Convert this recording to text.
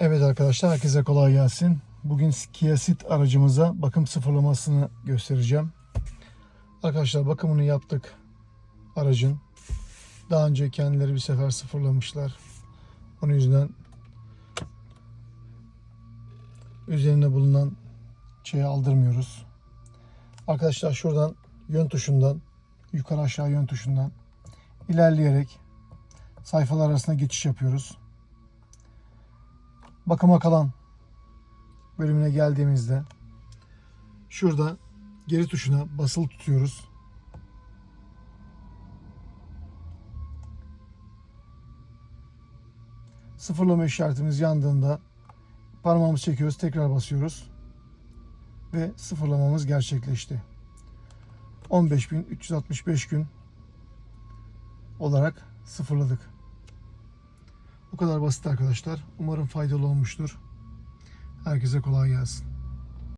Evet arkadaşlar herkese kolay gelsin. Bugün Kia Ceed aracımıza bakım sıfırlamasını göstereceğim. Arkadaşlar bakımını yaptık aracın. Daha önce kendileri bir sefer sıfırlamışlar. Onun yüzden üzerine bulunan şeyi aldırmıyoruz. Arkadaşlar şuradan yön tuşundan yukarı aşağı yön tuşundan ilerleyerek sayfalar arasında geçiş yapıyoruz. Bakıma kalan bölümüne geldiğimizde şurada geri tuşuna basılı tutuyoruz. Sıfırlama işaretimiz yandığında parmağımızı çekiyoruz, tekrar basıyoruz ve sıfırlamamız gerçekleşti. 15.365 gün olarak sıfırladık. Bu kadar basit arkadaşlar. Umarım faydalı olmuştur. Herkese kolay gelsin.